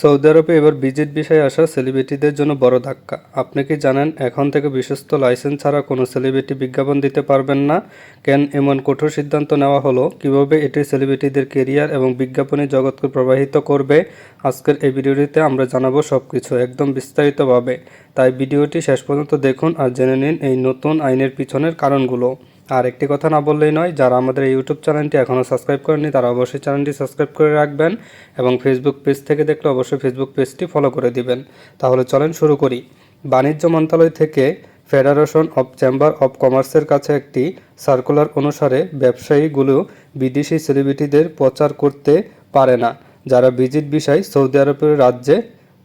Saudi আরবে এবার visit বিষয়ে আসা সেলিব্রিটিদের জন্য বড় ধাক্কা। আপনি কি জানেন, এখন থেকে বিশ্বস্ত লাইসেন্স ছাড়া কোনো সেলিব্রিটি বিজ্ঞাপন দিতে পারবেন না? কেন এমন কঠোর সিদ্ধান্ত নেওয়া হলো? কীভাবে এটি সেলিব্রিটিদের কেরিয়ার এবং বিজ্ঞাপনী জগৎকে প্রবাহিত করবে? আজকের এই ভিডিওটিতে আমরা জানাব সব কিছু একদম বিস্তারিতভাবে। তাই ভিডিওটি শেষ পর্যন্ত দেখুন আর জেনে নিন এই নতুন আইনের পিছনের কারণগুলো। আর একটি কথা না বললেই নয়, যারা আমাদের ইউটিউব চ্যানেলটি এখনও সাবস্ক্রাইব করেনি তারা অবশ্যই চ্যানেলটি সাবস্ক্রাইব করে রাখবেন এবং ফেসবুক পেজ থেকে দেখলে অবশ্যই ফেসবুক পেজটি ফলো করে দিবেন। তাহলে চলেন শুরু করি। বাণিজ্য মন্ত্রণালয় থেকে ফেডারেশন অব চেম্বার অব কমার্সের কাছে একটি সার্কুলার অনুসারে ব্যবসায়ীগুলো বিদেশি সেলিব্রিটিদের প্রচার করতে পারে না, যারা ভিজিট বিষয় সৌদি আরবের রাজ্যে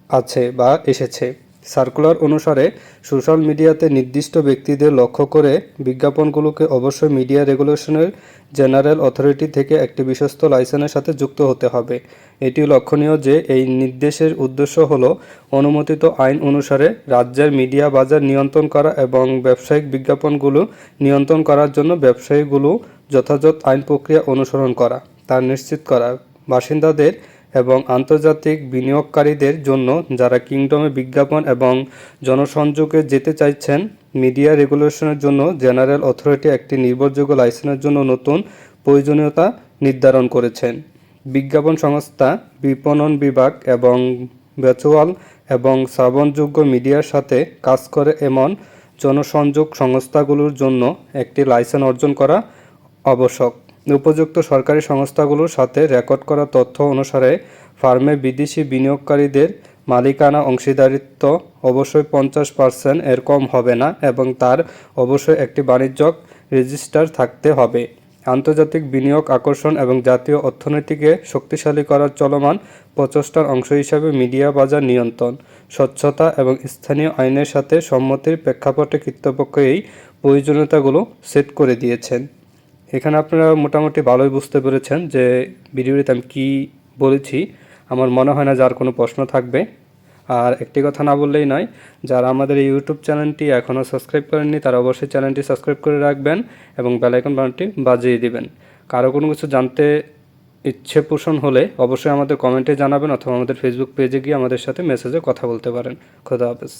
আছে বা এসেছে। সার্কুলার অনুসারে, সোশ্যাল মিডিয়াতে নির্দিষ্ট ব্যক্তিদের লক্ষ্য করে বিজ্ঞাপনগুলোকে অবশ্যই মিডিয়া রেগুলেশনের জেনারেল অথরিটি থেকে একটি বিশ্বস্ত লাইসেন্সের সাথে যুক্ত হতে হবে। এটি লক্ষণীয় যে, এই নির্দেশের উদ্দেশ্য হল অনুমোদিত আইন অনুসারে রাজ্যের মিডিয়া বাজার নিয়ন্ত্রণ করা এবং ব্যবসায়িক বিজ্ঞাপনগুলো নিয়ন্ত্রণ করার জন্য ব্যবসায়ীগুলো যথাযথ আইন প্রক্রিয়া অনুসরণ করা, তা নিশ্চিত করা। বাসিন্দাদের এবং আন্তর্জাতিক বিনিয়োগকারীদের জন্য যারা কিংডমে বিজ্ঞাপন এবং জনসংযোগে যেতে চাইছেন, মিডিয়া রেগুলেশনের জন্য জেনারেল অথরিটি একটি নির্ভরযোগ্য লাইসেন্সের জন্য নতুন প্রয়োজনীয়তা নির্ধারণ করেছেন। বিজ্ঞাপন সংস্থা বিপণন বিভাগ এবং ভার্চুয়াল এবং শ্রবণযোগ্য মিডিয়ার সাথে কাজ করে এমন জনসংযোগ সংস্থাগুলোর জন্য একটি লাইসেন্স অর্জন করা আবশ্যক। উপযুক্ত সরকারি সংস্থাগুলোর সাথে রেকর্ড করা তথ্য অনুসারে, ফার্মে বিদেশি বিনিয়োগকারীদের মালিকানা অংশীদারিত্ব অবশ্যই পঞ্চাশ পার্সেন্ট এর কম হবে না এবং তার অবশ্যই একটি বাণিজ্যিক রেজিস্টার থাকতে হবে। আন্তর্জাতিক বিনিয়োগ আকর্ষণ এবং জাতীয় অর্থনীতিকে শক্তিশালী করার চলমান প্রচেষ্টার অংশ হিসাবে মিডিয়া বাজার নিয়ন্ত্রণ, স্বচ্ছতা এবং স্থানীয় আইনের সাথে সম্মতির প্রেক্ষাপটে কর্তৃপক্ষ এই প্রয়োজনীয়তাগুলো সেট করে দিয়েছেন। এখানে আপনারা মোটামুটি ভালোই বুঝতে পেরেছেন যে ভিডিওটিতে আমি কী বলেছি। আমার মনে হয় না যার কোনো প্রশ্ন থাকবে। আর একটি কথা না বললেই নয়, যারা আমাদের এই ইউটিউব চ্যানেলটি এখনও সাবস্ক্রাইব করেননি, তারা অবশ্যই চ্যানেলটি সাবস্ক্রাইব করে রাখবেন এবং বেলাইকন বাটনটি বাজিয়ে দিবেন। কারও কোনো কিছু জানতে ইচ্ছে পোষণ হলে অবশ্যই আমাদের কমেন্টে জানাবেন অথবা আমাদের ফেসবুক পেজে গিয়ে আমাদের সাথে মেসেজে কথা বলতে পারেন। খোদা হাফেজ।